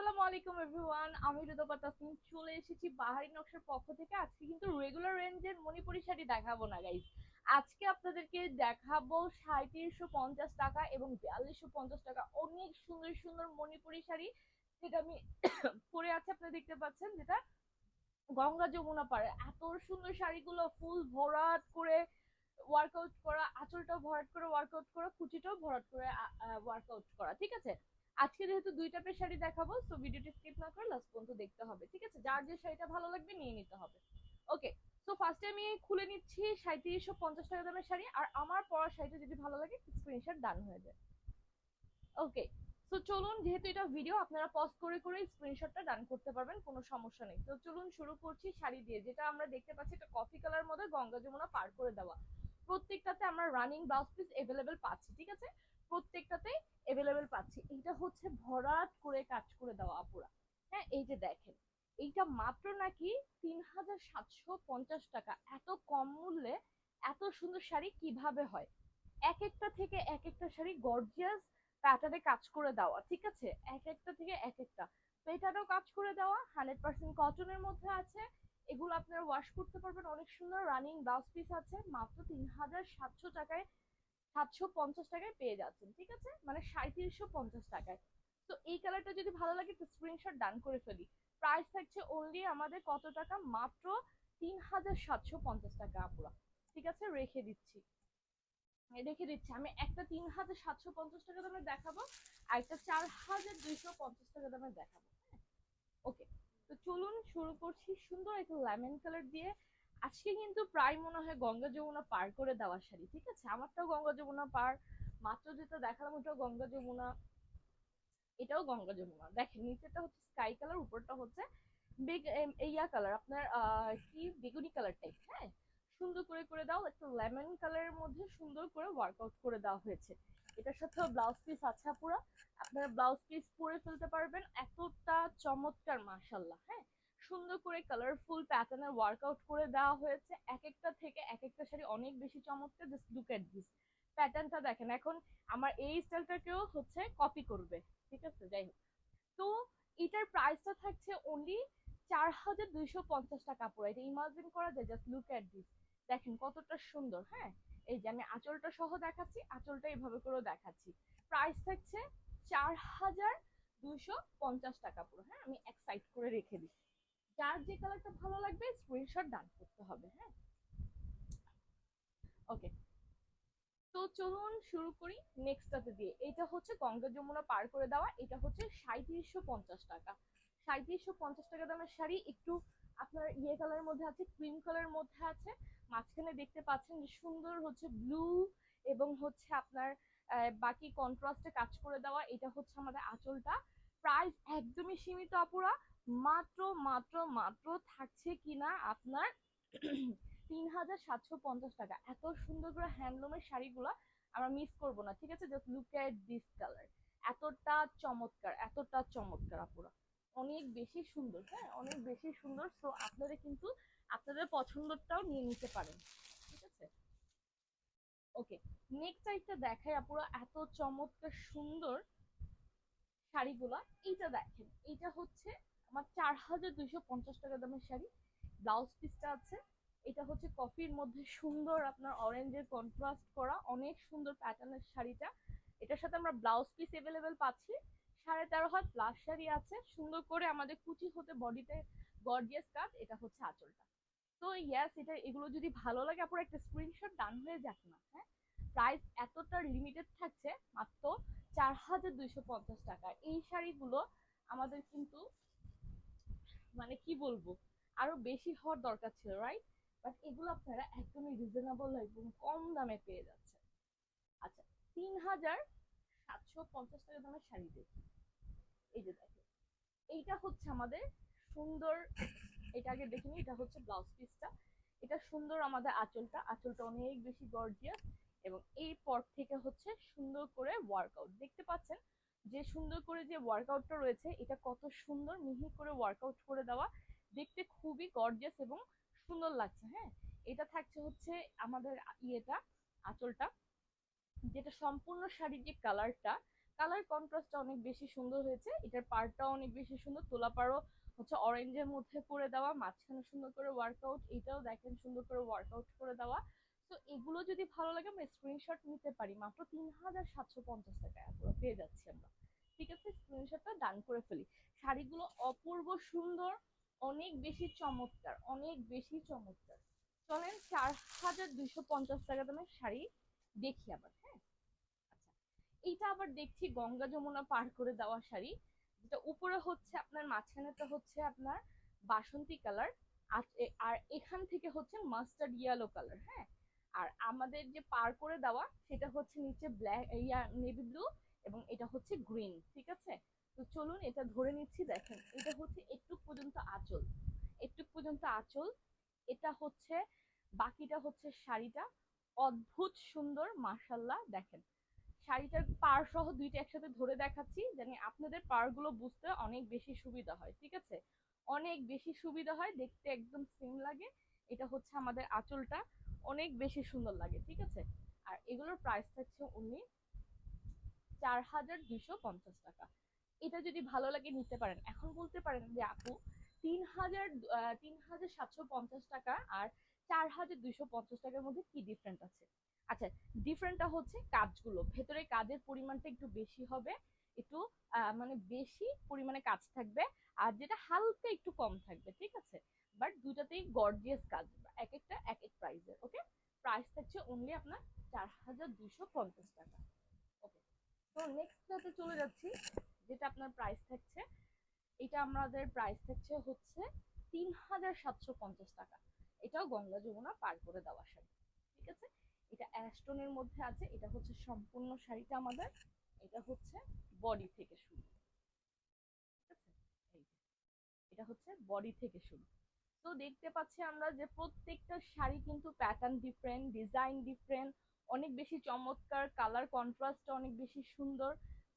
আসসালামু আলাইকুম এভরিওয়ান, আমি চলে এসেছি বাহারি নকশার পক্ষ থেকে। আজকে কিন্তু রেগুলার রেঞ্জের মণিপুরি শাড়ি দেখাবো না গাইজ আজকে আপনাদেরকে দেখাবো সাঁত্রিশশো পঞ্চাশ টাকা এবং বিয়াল্লিশশো পঞ্চাশ টাকা। অনেক সুন্দর সুন্দর মণিপুরি শাড়ি যেটা আমি পরে আছে আপনারা দেখতে পাচ্ছেন, যেটা গঙ্গা যমুনা পারে এত সুন্দর শাড়িগুলো ফুল ভরাট করে ওয়ার্কআউট করা, আঁচলটাও ভরাট করে ওয়ার্কআউট করা, কুচিটাও ভরাট করে ওয়ার্কআউট করা, ঠিক আছে? আজকে যেহেতু দুই টাইপের শাড়ি দেখাবো সো ভিডিওটি স্কিপ না করে লাস্ট পর্যন্ত দেখতে হবে, ঠিক আছে? যার যে শাড়িটা ভালো লাগবে নিয়ে নিতে হবে। ওকে সো ফার্স্টে আমি খুলে নিচ্ছি সাঁত্রিশশো পঞ্চাশ টাকা দামের শাড়ি, আর আমার পরা শাড়িটা যদি ভালো লাগে স্ক্রিনশট ডান হয়ে যায়। ওকে তো চলুন, যেহেতু এটা ভিডিও আপনারা পজ করে করে স্ক্রিনশটটা ডান করতে পারবেন, কোনো সমস্যা নেই। তো চলুন শুরু করছি শাড়ি দিয়ে, যেটা আমরা দেখতে পাচ্ছি এটা কফি কালার মধ্যে গঙ্গা যমুনা পার করে দেওয়া। প্রত্যেকটাতে আমরা রানিং ব্লাউজ পিস এভেলেবেল পাচ্ছি, ঠিক আছে? প্রত্যেকটাতেই এভেলেবেল পাচ্ছি। এইটা হচ্ছে ভরাট করে কাজ করে দেওয়া আপুরা। হ্যাঁ এই যে দেখেন, এইটা মাত্র নাকি তিন হাজার সাতশো পঞ্চাশ টাকা। এত কম মূল্যে এত সুন্দর শাড়ি কীভাবে হয়? এক একটা থেকে এক একটা শাড়ি গর্জিয়াস প্যাটার্নে কাজ করে দেওয়া, ঠিক আছে? এক একটা থেকে এক একটা। পেটারও কাজ করে দেওয়া হান্ড্রেড পার্সেন্ট কটনের মধ্যে আছে। এগুলো আপনারা ওয়াশ করতে পারবেন, অনেক সুন্দর রানিং ব্লাউজ পিস আছে। মাত্র তিন হাজার সাতশো টাকায় সাতশো পঞ্চাশ টাকায় পেয়ে যাচ্ছেন, ঠিক আছে? মানে সাঁত্রিশশো পঞ্চাশ টাকায়। তো এই কালারটা যদি ভালো লাগে তো স্ক্রিনশট ডান করে ফেলি। প্রাইস থাকছে অনলি আমাদের কত টাকা? মাত্র তিন হাজার সাতশো পঞ্চাশ টাকা, আপুরা। ঠিক আছে? রেখে দিচ্ছি। রেখে দিচ্ছি। আমি একটা তিন হাজার সাতশো পঞ্চাশ টাকা দামে দেখাবো, আর একটা চার হাজার দুইশো পঞ্চাশ টাকা দামে দেখাবো হ্যাঁ? ওকে তো চলুন, শুরু করছি সুন্দর একটা লেমন কালার দিয়ে। আজকে কিন্তু প্রায় মনে হয় গঙ্গা যমুনা পার করে দেওয়া শাড়ি, ঠিক আছে? আমারটাও গঙ্গা যমুনা পার, মাত্র যেটা দেখালাম ওটাও গঙ্গা যমুনা, এটাও গঙ্গা যমুনা। দেখেন নিচেটা হচ্ছে স্কাই কালার উপরটা হচ্ছে ইয়া কালার আপনার কি, বেগুনি কালার টাইপ হ্যাঁ? সুন্দর করে করে দাও, একটা লেমন কালারের মধ্যে সুন্দর করে ওয়ার্কআউট করে দেওয়া হয়েছে। এটার সাথেও ব্লাউজ পিস আছে পুরো আপনারা ব্লাউজ পিস পরে ফেলতে পারবেন, এতটা চমৎকার মাসাল্লাহ হ্যাঁ? সুন্দর করে কালারফুল প্যাটার্নের ওয়ার্কআউট করে দেওয়া হয়েছে। এক একটা থেকে এক একটা শাড়ি অনেক বেশি চমৎকার জাস্ট লুক এট দিস প্যাটার্নটা দেখেন। এখন আমার এই স্টাইলটাকেও হচ্ছে কপি করবে, ঠিক আছে? যাই হোক। তো এটার প্রাইসটা থাকছে অনলি চার হাজার দুইশো পঞ্চাশ টাকা পড়ে। এটা ইমাজিন করা যায় জাস্ট লুক এট দিস দেখেন কতটা সুন্দর হ্যাঁ? এই যে আমি আঁচলটা সহ দেখাচ্ছি, আঁচলটা এইভাবে করেও দেখাচ্ছি। প্রাইস থাকছে চার হাজার দুইশো পঞ্চাশ টাকা পুরো হ্যাঁ? আমি এক সাইড করে রেখে দিই যার যে কালারটা ভালো লাগবে স্ক্রিনশট ডান করতে হবে হ্যাঁ? ওকে তো চলুন শুরু করি নেক্সটটাতে দিয়ে। এটা হচ্ছে গঙ্গা যমুনা পার করে দেওয়া, এটা হচ্ছে সাঁত্রিশশো পঞ্চাশ টাকা। সাঁত্রিশশো পঞ্চাশ টাকা দামের শাড়ি, একটু আপনার ইয়ে কালারের মধ্যে আছে ক্রিম কালারের মধ্যে আছে। মাঝখানে দেখতে পাচ্ছেন যে সুন্দর হচ্ছে ব্লু এবং হচ্ছে আপনার বাকি কন্ট্রাস্টে কাজ করে দেওয়া, এটা হচ্ছে আমাদের আঁচলটা। প্রাইস একদমই সীমিত আপুরা। মাত্র মাত্র মাত্র থাকছে কিনা আপনার তিন হাজার সাতশো পঞ্চাশ টাকা। এত সুন্দর করে হ্যান্ডলুমের শাড়িগুলো আমরা মিস করব না, ঠিক আছে? Just look at this colour এতটা চমৎকার এতটা চমৎকার আপুরা। অনেক বেশি সুন্দর হ্যাঁ? অনেক বেশি সুন্দর। সো আপনারা কিন্তু আপনাদের পছন্দটাও নিয়ে নিতে পারেন, ঠিক আছে? ওকে নেক্সট সাইডটা দেখাই আপুরা, এত চমৎকার সুন্দর শাড়িগুলা। এইটা দেখেন, এইটা হচ্ছে আমার চার হাজার দুইশো পঞ্চাশ টাকা দামের শাড়ি। ব্লাউজ পিসটা আছে। এটা হচ্ছে কফির মধ্যে সুন্দর আপনার অরেঞ্জের কন্ট্রাস্ট করা, অনেক সুন্দর প্যাটার্নের শাড়িটা। এটার সাথে আমরা ব্লাউজ পিস এভেলেবেল পাচ্ছি। সাড়ে তেরো হাত প্লাস শাড়ি আছে। সুন্দর করে আমাদের কুচি হতে বডিতে গর্জিয়াস কাট এটা হচ্ছে আঁচলটা। তো ইয়াস এটা, এগুলো যদি ভালো লাগে, আপনার একটা স্ক্রিনশট ডান হয়ে যাক না হ্যাঁ? প্রাইস এতটা লিমিটেড থাকছে, মাত্র চার হাজার দুইশো পঞ্চাশ টাকা। এই শাড়িগুলো আমাদের কিন্তু মানে কি বলব? আরও বেশি হওয়ার দরকার ছিল রাইট বাট এগুলো আপনারা একদমই রিজনেবল এবং কম দামে পেয়ে যাচ্ছে আচ্ছা তিন হাজার সাতশো পঞ্চাশ টাকা দামের শাড়ি দেখি। এই যে দেখো এইটা হচ্ছে আমাদের সুন্দর, এটা আগে দেখিনি, এটা হচ্ছে ব্লাউজ পিসটা এটা সুন্দর আমাদের আঁচলটা আঁচলটা অনেক বেশি গর্জিয়াস এবং এই পর থেকে হচ্ছে সুন্দর করে ওয়ার্কআউট দেখতে পাচ্ছেন যে সুন্দর করে যে ওয়ার্কআউটটা রয়েছে, এটা কত সুন্দর মিহি করে ওয়ার্কআউট করে দেওয়া। দেখতে খুবই গর্জিয়াস এবং সুন্দর লাগছে হ্যাঁ? এটা থাকছে হচ্ছে আমাদের ইয়েটা, আঁচলটা, যেটা সম্পূর্ণ শাড়ির যে কালারটা কালার কন্ট্রাস্টটা অনেক বেশি সুন্দর হয়েছে। এটার পার্টটাও অনেক বেশি সুন্দর। তোলা পারও হচ্ছে অরেঞ্জের মধ্যে করে দেওয়া, মাঝখানে সুন্দর করে ওয়ার্কআউট এটাও দেখেন সুন্দর করে ওয়ার্কআউট করে দেওয়া। তো এগুলো যদি ভালো লাগে, আমরা স্ক্রিনশট নিতে পারি। মাত্র তিন হাজার সাতশো পঞ্চাশ টাকায় এগুলো পেয়ে যাচ্ছি আমরা। ঠিক আছে? স্ক্রিনশটটা ডান করে ফেলি। শাড়িগুলো অপূর্ব সুন্দর, অনেক বেশি চমৎকার, অনেক বেশি চমৎকার। চলেন চার হাজার দুইশো পঞ্চাশ টাকা দামের শাড়ি দেখি আবার হ্যাঁ? আচ্ছা এইটা আবার দেখছি গঙ্গা যমুনা পার করে দেওয়া শাড়ি। যেটা উপরে হচ্ছে আপনার মাঝখানেটা হচ্ছে আপনার বাসন্তী কালার। আর এখান থেকে হচ্ছে মাস্টার্ড ইয়েলো কালার হ্যাঁ? আর আমাদের যে পার করে দেওয়া সেটা হচ্ছে নিচে ব্ল্যাক ইয়া নেভি ব্লু এবং এটা হচ্ছে গ্রিন ঠিক আছে? তো চলুন এটা ধরে নিচ্ছি, দেখেন, এটা হচ্ছে একটু পর্যন্ত আঁচল একটু পর্যন্ত আঁচল, এটা হচ্ছে, বাকিটা হচ্ছে শাড়িটা, অদ্ভুত সুন্দর মাসাল্লাহ দেখেন, শাড়িটার পার সহ দুইটা একসাথে ধরে দেখাচ্ছি, জানি আপনাদের পারগুলো বুঝতে অনেক বেশি সুবিধা হয়, ঠিক আছে? অনেক বেশি সুবিধা হয়, দেখতে একদম সেম লাগে, এটা হচ্ছে আমাদের আঁচলটা অনেক বেশি সুন্দর লাগে, ঠিক আছে? আর এগুলোর প্রাইস থাকছে উনি চার হাজার দুইশো পঞ্চাশ টাকা। এটা যদি ভালো লাগে নিতে পারেন। এখন বলতে পারেন যে, আপু, তিন হাজার তিন হাজার সাতশো পঞ্চাশ টাকা আর চার হাজার দুইশো পঞ্চাশ টাকার মধ্যে কি ডিফারেন্ট আছে? আচ্ছা ডিফারেন্টটা হচ্ছে কাজগুলো। ভেতরে কাজের পরিমাণটা একটু বেশি হবে, একটু মানে বেশি পরিমাণে কাজ থাকবে, আর যেটা হালকা একটু কম থাকবে, ঠিক আছে? বাট দুটাতেই গর্জিয়াস কাজ। প্রাইসের ওকে প্রাইস থাকছে অনলি আপনার চার হাজার দুইশো পঞ্চাশ টাকা ওকে তো নেক্সটটাতে চলে যাচ্ছি, যেটা আপনার প্রাইস থাকছে, এটা আমাদের প্রাইস থাকছে হচ্ছে তিন হাজার সাতশো পঞ্চাশ টাকা। এটাও গঙ্গা যমুনা পার করে দেওয়া শাড়ি, ঠিক আছে? এটা অ্যাস্টনের মধ্যে আছে, এটা হচ্ছে সম্পূর্ণ শাড়িটা আমাদের, এটা হচ্ছে বডি থেকে শুরু এটা হচ্ছে বডি থেকে শুরু। তো দেখতে পাচ্ছি আমরা যে প্রত্যেকটা শাড়ি কিন্তু প্যাটার্ন ডিফারেন্ট ডিজাইন ডিফারেন্ট অনেক বেশি চমৎকার কালার কন্ট্রাস্টটা অনেক বেশি সুন্দর।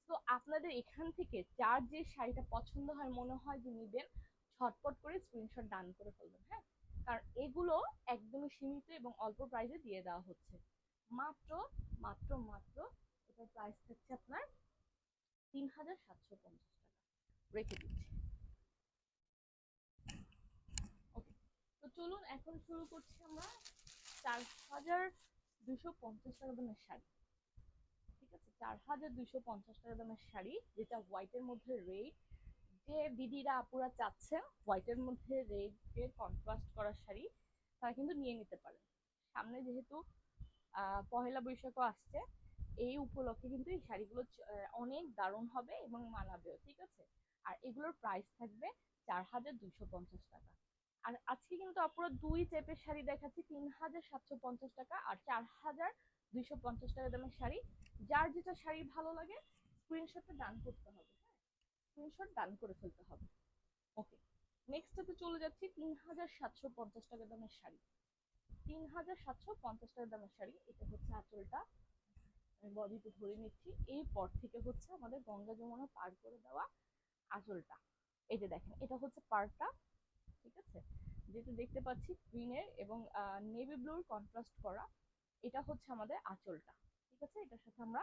তো আপনাদের এখান থেকে যার যে শাড়িটা পছন্দ হয়, মনে হয় যে নিবেন ছটপট করে স্ক্রিনশট ডান করে ফেলবেন হ্যাঁ? কারণ এগুলো একদমই সীমিত এবং অল্প প্রাইসে দিয়ে দেওয়া হচ্ছে। মাত্র মাত্র মাত্র এটার প্রাইস থাকছে আপনার তিন হাজার সাতশো পঞ্চাশ টাকা। রেখে দিচ্ছি ওকে তো চলুন এখন শুরু করছি আমরা চার হাজার দুশো পঞ্চাশ টাকা দামের শাড়ি। ঠিক আছে? চার হাজার দুশো পঞ্চাশ টাকা দামের শাড়ি, যেটা হোয়াইটের মধ্যে রেড যে দিদিরা, আপুরা চাচ্ছেন হোয়াইটের মধ্যে রেড এর কন্ট্রাস্ট করা শাড়ি, তারা কিন্তু নিয়ে নিতে পারেন। সামনে যেহেতু পহেলা বৈশাখও আসছে, এই উপলক্ষে কিন্তু এই শাড়িগুলো অনেক দারুণ হবে এবং মানাবেও, ঠিক আছে? আর এগুলোর প্রাইস থাকবে চার হাজার দুইশো পঞ্চাশ টাকা। আর আজকে কিন্তু আপুরা দুই টাইপের শাড়ি দেখাচ্ছি তিন হাজার সাতশো পঞ্চাশ টাকা আর চার হাজার দুইশো পঞ্চাশ টাকা দামের শাড়ি। যার যেটা শাড়ি ভালো লাগে স্ক্রিনশটটা ডান করতে হবে হ্যাঁ? স্ক্রিনশট ডান করে ফেলতে হবে। ওকে নেক্সটটাতে চলে যাচ্ছি তিন হাজার সাতশো পঞ্চাশ টাকা দামের শাড়ি। তিন হাজার সাতশো পঞ্চাশ টাকা দামের শাড়ি, এটা হচ্ছে আঁচলটা। আমি বডিতে ধরে নিচ্ছি এই পর থেকে হচ্ছে আমাদের গঙ্গা যমুনা পার করে দেওয়া আঁচলটা। এই যে দেখেন, এটা হচ্ছে পার্টটা ঠিক আছে? যেটা দেখতে পাচ্ছি গ্রিনের এবং নেভি ব্লুর কন্ট্রাস্ট করা, এটা হচ্ছে আমাদের আঁচলটা। ঠিক আছে? এটার সাথে আমরা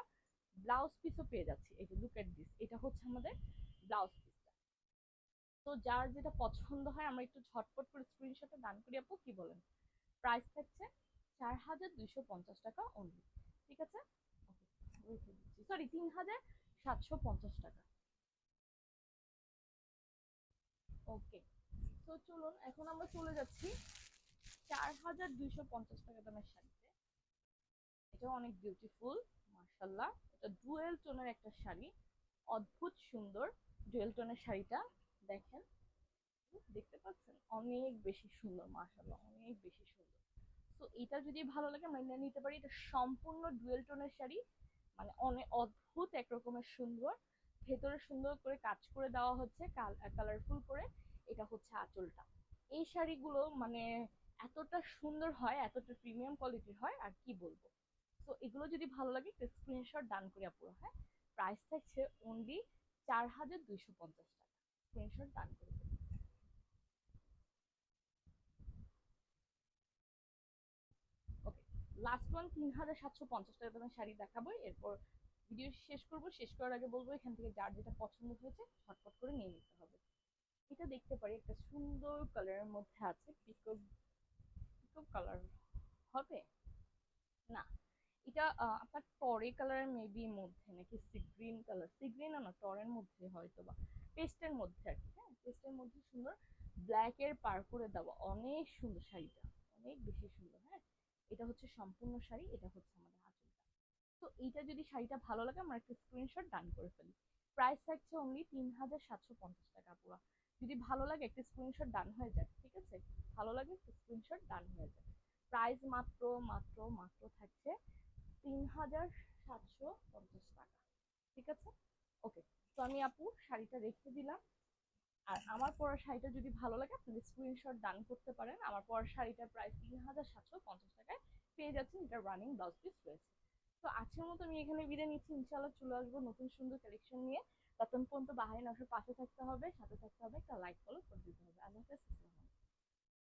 ব্লাউজ পিসও পেয়ে যাচ্ছি। এই যে লুক এট দিস এটা হচ্ছে আমাদের ব্লাউজ পিসটা তো যার যেটা পছন্দ হয়, আমরা একটু ঝটপট করে স্ক্রিনশটে দান করি আপু, কি বলেন? প্রাইস থাকছে চার হাজার দুইশো পঞ্চাশ টাকা অনলি ঠিক আছে? সরি তিন হাজার সাতশো পঞ্চাশ টাকা। ওকে তো চলুন, এখন আমরা চলে যাচ্ছি চার হাজার দুইশো পঞ্চাশ টাকা দামের শাড়িতে। এটা অনেক বিউটিফুল মার্শাল্লাহ এটা ডুয়েল টোনের একটা শাড়ি, অদ্ভুত সুন্দর ডুয়েল টোনের শাড়িটা, দেখেন। দেখতে পাচ্ছেন? অনেক বেশি সুন্দর মার্শাল্লাহ অনেক বেশি সুন্দর। তো এটা যদি ভালো লাগে, আমরা নিতে পারি। এটা সম্পূর্ণ ডুয়েল টোনের শাড়ি মানে অনেক অদ্ভুত এক রকমের সুন্দর। ভেতরে সুন্দর করে কাজ করে দেওয়া হচ্ছে কালারফুল করে। এটা হচ্ছে আঁচলটা। এই শাড়িগুলো মানে এতটা সুন্দর হয়, এতটা প্রিমিয়াম কোয়ালিটির হয়, আর কি বলব? তো এগুলো যদি ভালো লাগে স্ক্রিনশট ডান করে পুরো হ্যাঁ? প্রাইস থাকছে অনলি চার হাজার দুইশো পঞ্চাশ টাকা। স্ক্রিনশট ডান করে। ওকে লাস্ট ওয়ান তিন হাজার সাতশো পঞ্চাশ টাকা দামের শাড়ি দেখাবো। এরপর ভিডিও শেষ করব। শেষ করার আগে বলব, এখান থেকে যার যেটা পছন্দ হয়েছে, ঝটপট করে নিয়ে নিতে হবে। এটা দেখতে পারি, একটা সুন্দর কালারের মধ্যে আছে পিকক পিকক কালার হবে? না, এটা আপনার টরে কালারের মেবি মধ্যে, নাকি sea green colour sea green না টরের মধ্যে হয়তো বা পেস্টের মধ্যে আর কি হ্যাঁ? পেস্টের মধ্যে সুন্দর ব্ল্যাক এর পার করে দেওয়া, অনেক সুন্দর শাড়িটা, অনেক বেশি সুন্দর হ্যাঁ? এটা হচ্ছে সম্পূর্ণ শাড়ি, এটা হচ্ছে আমাদের আঁচলটা তো এইটা যদি শাড়িটা ভালো লাগে, আমার একটা স্ক্রিনশট ডান করে ফেলি। প্রাইস থাকছে অনলি তিন হাজার সাতশো পঞ্চাশ টাকা পুরো। যদি ভালো লাগে, একটা স্ক্রিনশট ডান হয়ে যায় ঠিক আছে? ভালো লাগে, একটা স্ক্রিনশট ডান হয়ে যায় প্রাইস মাত্র মাত্র মাত্র থাকছে তিন হাজার সাতশো পঞ্চাশ টাকা, ঠিক আছে? ওকে তো আমি আপু শাড়িটা রেখে দিলাম। আর আমার পরা শাড়িটা যদি ভালো লাগে, আপনি স্ক্রিনশট ডান করতে পারেন, আমার পরা শাড়িটার প্রাইস তিন হাজার সাতশো পঞ্চাশ টাকায় পেয়ে যাচ্ছেন এটা রানিং ব্লাউজ পিস রয়েছে। তো আজকের মতো আমি এখানে বিদায় নিচ্ছি ইনশাল্লাহ চলে আসব নতুন সুন্দর কালেকশন নিয়ে। ততক্ষণ পর্যন্ত বাহারি নশোর পাশে থাকতে হবে, সাথে থাকতে হবে, একটা লাইক ফলো করে দিতে হবে আল্লাহ হাফেজ